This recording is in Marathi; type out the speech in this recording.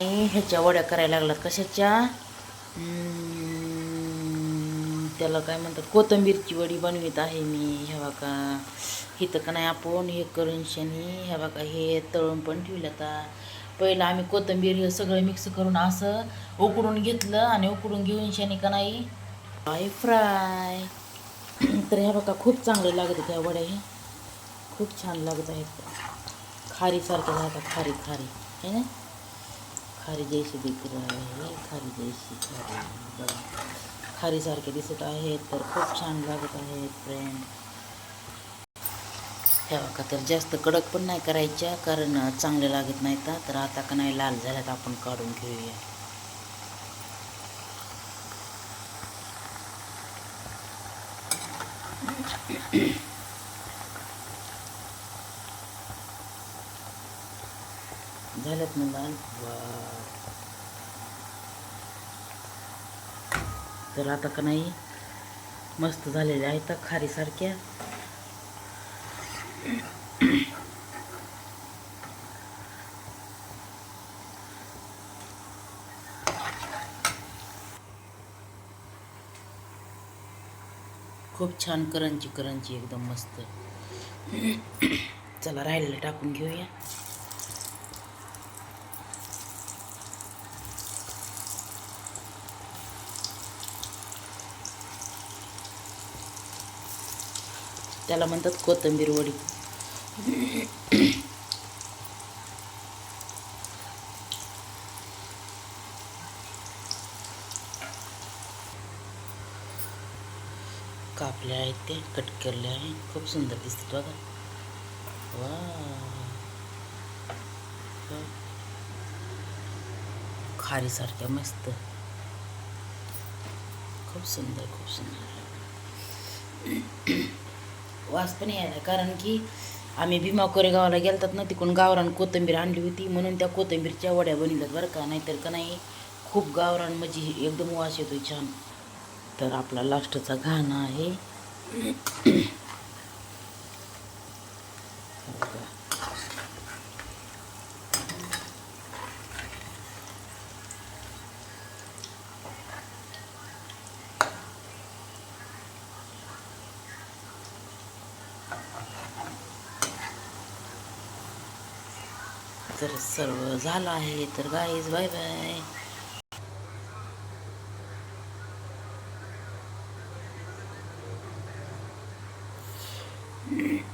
आणि ह्याच्या वड्या करायला लागलात कशाच्या? त्याला काय म्हणतात कोथिंबीरची वडी बनवित आहे मी ह्या बघा. इथं का नाही आपण हे करून शनी ह्या बाका हे तळून पण ठेवलं आता. पहिलं आम्ही कोथिंबीर हे सगळं मिक्स करून असं उकडून घेतलं आणि उकडून घेऊन शनी का नाही फ्राय फ्राय. तर ह्या बघा खूप चांगलं लागत त्या वड्या हे. खूप छान लागत आहेत. खारीसारख्या राहतात खारी खारी है ना? खारी जैसी दिख रहा है खारी जैसी खारी बघा खारीसारखे दिसत आहेत तर खूप छान लागत आहेत फ्रेंड हे बघा तर जास्त कडक पण नाही करायच्या कारण चांगले लागत नाहीत तर आता का नाही लाल झाल्यात आपण काढून घेऊया. झाल्यात ना लाल तर आता का नाही? मस्त झालेल्या आहेत खारीसारख्या. खूप छान करंची करंची एकदम मस्त. चला राहिलेलं टाकून घेऊया. त्याला म्हणतात कोथिंबीर वडी. कापले आहेत ते कट केले आहे खूप सुंदर दिसतात बघा. वा. खारीसारख्या मस्त. खूप सुंदर खूप सुंदर. वास पण यायला कारण की आम्ही भीमा कोरेगावला गेलतात ना तिकडून गावरान कोथिंबीर आणली होती. म्हणून त्या कोथिंबीरच्या वड्या बनवल्यात बरं का. नाहीतर का नाही खूप गावरान म्हणजे एकदम वास येतो छान. तर आपला लास्टचा घाणा आहे. तर सर्व झालं आहे तर गाईज बाय बाय Mm-hmm.